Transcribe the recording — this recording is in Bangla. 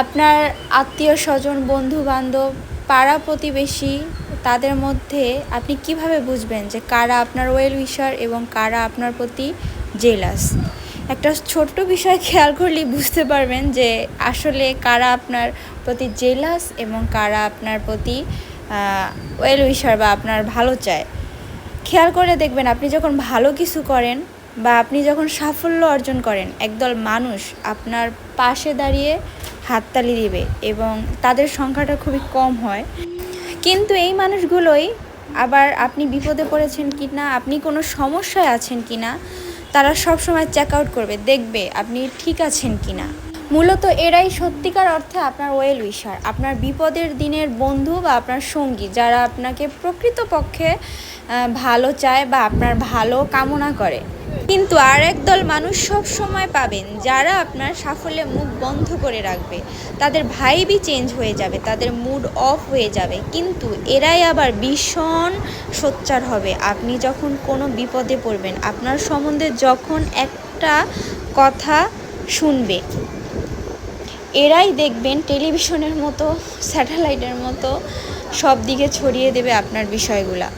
আপনার আত্মীয় স্বজন বন্ধু বান্ধব পাড়া প্রতিবেশী, তাদের মধ্যে আপনি কীভাবে বুঝবেন যে কারা আপনার ওয়েল উইশার এবং কারা আপনার প্রতি জেলাস একটা ছোট্ট বিষয় খেয়াল করলেই বুঝতে পারবেন যে আসলে কারা আপনার প্রতি জেলাস এবং কারা আপনার প্রতি ওয়েল উইশার বা আপনার ভালো চায়। খেয়াল করে দেখবেন আপনি যখন ভালো কিছু করেন বা আপনি যখন সাফল্য অর্জন করেন, একদল মানুষ আপনার পাশে দাঁড়িয়ে হাততালি দিবে এবং তাদের সংখ্যাটা খুবই কম হয়। কিন্তু এই মানুষগুলোই আবার আপনি বিপদে পড়েছেন কি না আপনি কোনো সমস্যায় আছেন কি না তারা সবসময় চেক আউট করবে, দেখবে আপনি ঠিক আছেন কি না মূলত এরাই সত্যিকার অর্থে আপনার ওয়েল উইশার আপনার বিপদের দিনের বন্ধু বা আপনার সঙ্গী, যারা আপনাকে প্রকৃতপক্ষে ভালো চায় বা আপনার ভালো কামনা করে। কিন্তু আর একদল মানুষ সব সময় পাবেন, যারা আপনার সাফল্যে মুখ বন্ধ করে রাখবে। তাদের ভাইবই চেঞ্জ হয়ে যাবে, তাদের মুড অফ হয়ে যাবে। কিন্তু এরাই আবার ভীষণ সোচ্চার হবে। আপনি যখন কোনো বিপদে পড়বেন, আপনার সম্বন্ধে যখন একটা কথা শুনবে, এরাই দেখবেন টেলিভিশনের মতো স্যাটেলাইটের মতো সব দিকে ছড়িয়ে দেবে আপনার বিষয়গুলা।